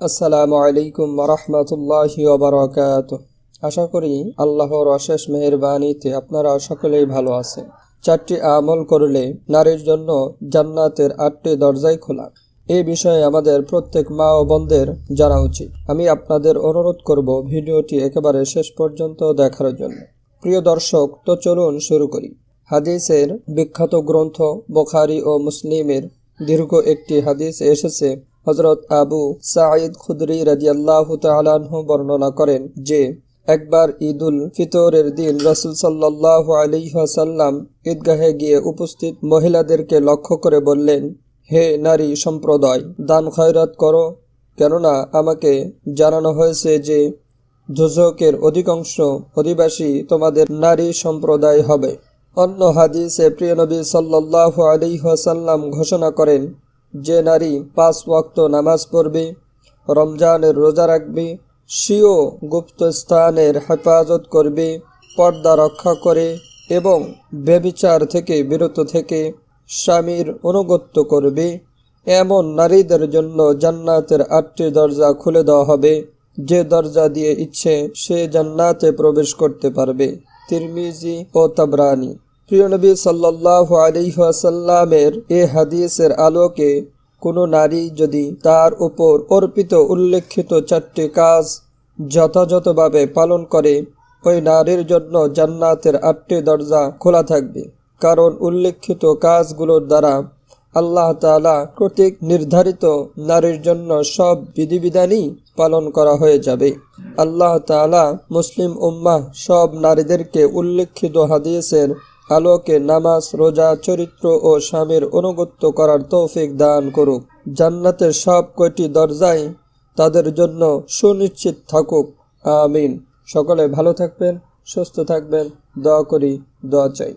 আসসালামু আলাইকুম রহমতুল্লাহ ওবরাকাত আশা করি আল্লাহর অশেষ মেহেরবানিতে আপনারা সকলেই ভালো আছেন। চারটি আমল করলে নারীর জন্য জান্নাতের আটটি দরজাই খোলা। এই বিষয়ে আমাদের প্রত্যেক মা ও বোনদের জানা উচিত। আমি আপনাদের অনুরোধ করব ভিডিওটি একেবারে শেষ পর্যন্ত দেখার জন্য। প্রিয় দর্শক, তো চলুন শুরু করি। হাদিসের বিখ্যাত গ্রন্থ বোখারি ও মুসলিমের দীর্ঘ একটি হাদিস এসেছে। হজরত আবু সাঈদ খুদরি রাজিয়াল্লাহু তাআলাহু বর্ণনা করেন যে, একবার ঈদুল ফিতরের দিন রসুল সাল্লাহ আলিহাসাল্লাম ঈদগাহে গিয়ে উপস্থিত মহিলাদেরকে লক্ষ্য করে বললেন, হে নারী সম্প্রদায়, দান খয়রাত করো। কেননা আমাকে জানানো হয়েছে যে দুজকের অধিকাংশ অধিবাসী তোমাদের নারী সম্প্রদায় হবে। অন্য হাদিসে প্রিয় নবী সাল্লাহ আলিহাসাল্লাম ঘোষণা করেন যে নারী পাঁচ ওয়াক্ত নামাজ পড়বে, রমজানের রোজা রাখবে, স্বীয় গুপ্ত স্থানের হেফাজত করবে, পর্দা রক্ষা করে এবং বেবিচার থেকে বিরত থেকে স্বামীর অনুগত্য করবে, এমন নারীদের জন্য জান্নাতের আটটি দরজা খুলে দেওয়া হবে। যে দরজা দিয়ে ইচ্ছে, সে জান্নাতে প্রবেশ করতে পারবে। তিরমিজি ও তাবরানি। প্রিয় নবী সাল্লাহ আলিহাসাল্লামের এ হাদিসের আলোকে কোনো নারী যদি তার উপর অর্পিত উল্লেখিত চারটি কাজ যথাযথভাবে পালন করে, ওই নারীর জন্য জান্নাতের আটটি দরজা খোলা থাকবে। কারণ উল্লেখিত কাজগুলোর দ্বারা আল্লাহ তালা কর্তৃক নির্ধারিত নারীর জন্য সব বিধিবিধানই পালন করা হয়ে যাবে। আল্লাহ তালা মুসলিম উম্মাহ সব নারীদেরকে উল্লেখিত হাদিসের আলোকে নামাজ, রোজা, চরিত্র ও স্বামীর অনুগত্য করার তৌফিক দান করুক। জান্নাতের সব কয়টি দরজাই তাদের জন্য সুনিশ্চিত থাকুক। আমিন। সকলে ভালো থাকবেন, সুস্থ থাকবেন। দোয়া করি, দোয়া চাই।